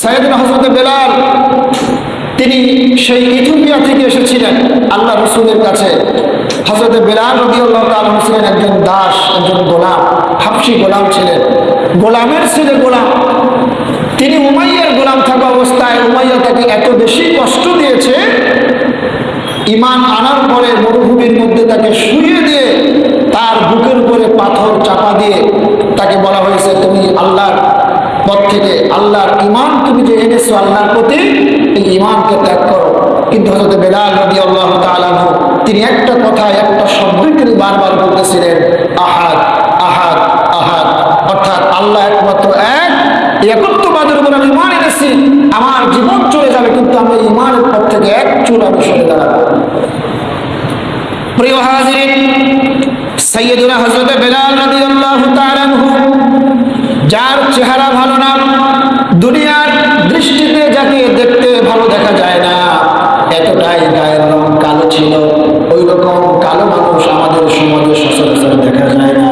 সাইদুল হজরত বেলাল, তিনি সেই ইথিওপিয়া থেকে এসেছিলেন আল্লাহ রসুলের কাছে। হজরত বেলাল রবিউল্লাহ ছিলেন একজন দাস, একজন গোলাম, হাফসি গোলাম ছিলেন। গোলামের ছেলে গোলাম। তিনি উমাইয়ার গোলাম থাকা অবস্থায় উমাইয়া তাকে এত বেশি কষ্ট দিয়েছে ইমান আনার পরে মরুভূমির মধ্যে তাকে শুয়ে দিয়ে তার বুকের উপরে পাথর চাপা দিয়ে তাকে বলা হয়েছে, তুমি আল্লাহর পথ থেকে আল্লাহর ইমান তুমি আল্লাহর প্রতি এই ইমানকে ত্যাগ করো। কিন্তু হজরত বেলাল রবি আল্লাহ তালানহ তিনি একটা কথা একটা শব্দই তিনি বারবার বলতেছিলেন, আহাদ আহাদ আহাদ। অর্থাৎ আল্লাহ একমাত্র এক। এই একত্ববাদের উপর আমি ইমান এনেছি, আমার জীবন চলে যাবে, কিন্তু আমি ইমানের পর থেকে এক চুল আমি সরে দাঁড়াবো। প্রিয় হাজিরিন সৈয়দুনা হজরত বেলাল রাদিয়াল্লাহু তাআলা আনহু, যার চেহারা ভালো না ওই কালো মানুষ আমাদের সমাজে সচরাচর দেখা যায় না।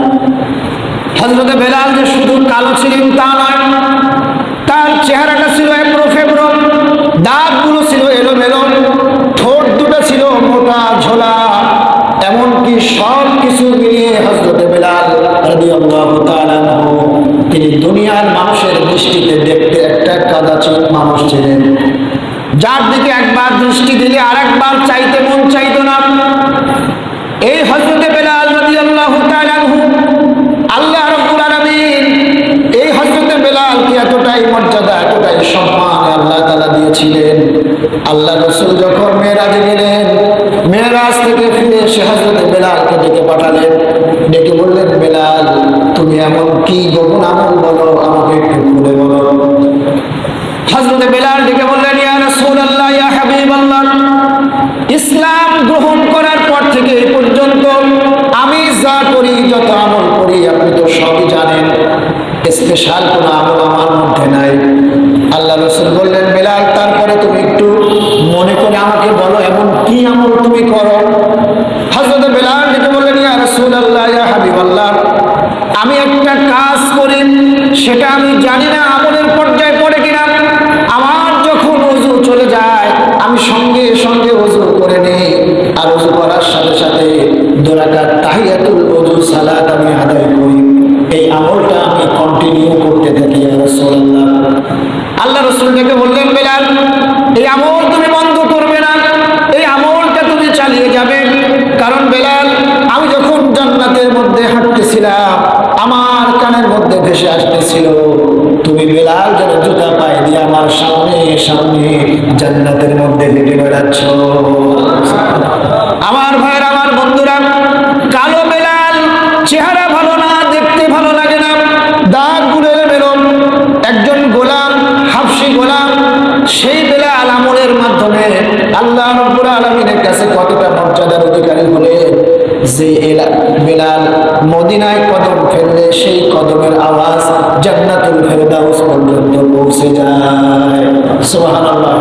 হজরত বেলাল যে শুধু কালো ছিলেন তা নয়, তার চেহারাটা ছিল এব্রো ফেব্রো, দাঁতগুলো ছিল এলোমেলো, ঠোঁট দুটো ছিল মোটা ঝোলা, এমনকি সব কিছু মিলিয়ে হজরত বেলাল তিনি দুনিয়ার মানুষের দৃষ্টিতে দেখতে একটা কাদাচিত মানুষ ছিলেন। যার দিকে একবার দৃষ্টি দিলে চাইতে মন চাইতো দিয়েছিলেন আল্লাহ রসুল যখন মেয়েরাজ গেলেন, মেয়েরাজ থেকে ফিরে এসে হাজরতে বেলালকে ডেকে পাঠালেন। ডেকে বললেন, বেলাল, তুমি এমন কি গোপন আমল বলো, আমাকে একটু খুলে বলো। হাজরতে বেলাল ডেকে বললেন, ইয়া রাসূলুল্লাহ, ইয়া হাবিবাল্লাহ, ইসলাম গ্রহণ করার আমল তুমি করো। হজরত বেলাল ডেকে বললেন, ইয়া রসুল ইয়া হাবিব আমি একটা কাজ করি, সেটা আমি জানি না আমলের পর্যায়ে পড়ে কিনা। আমার যখন উজু চলে যায়, আমি সঙ্গে সঙ্গে উজু করে নিই, আর উজু করার সাথে আমার সামনে সামনে জান্নাতের মধ্যে হেঁটে বেড়াচ্ছ। আমার ভাইয়ের, আমার বন্ধুরা, কালো বেলাল চেহারা ভালো না, দেখতে ভালো লাগে না। দাগ গুলে বেরো একজন গোলাম, হাফসি গোলাম, সেই বেলাল আমলের মাধ্যমে আল্লাহ আলমিনের কাছে কতটা মর্যাদার অধিকারী হলে যে বেলাল কদমের আওয়াজ জান্নাতুল ফেরদাউস পর্যন্ত পৌঁছে যায়। সুবহানাল্লাহ।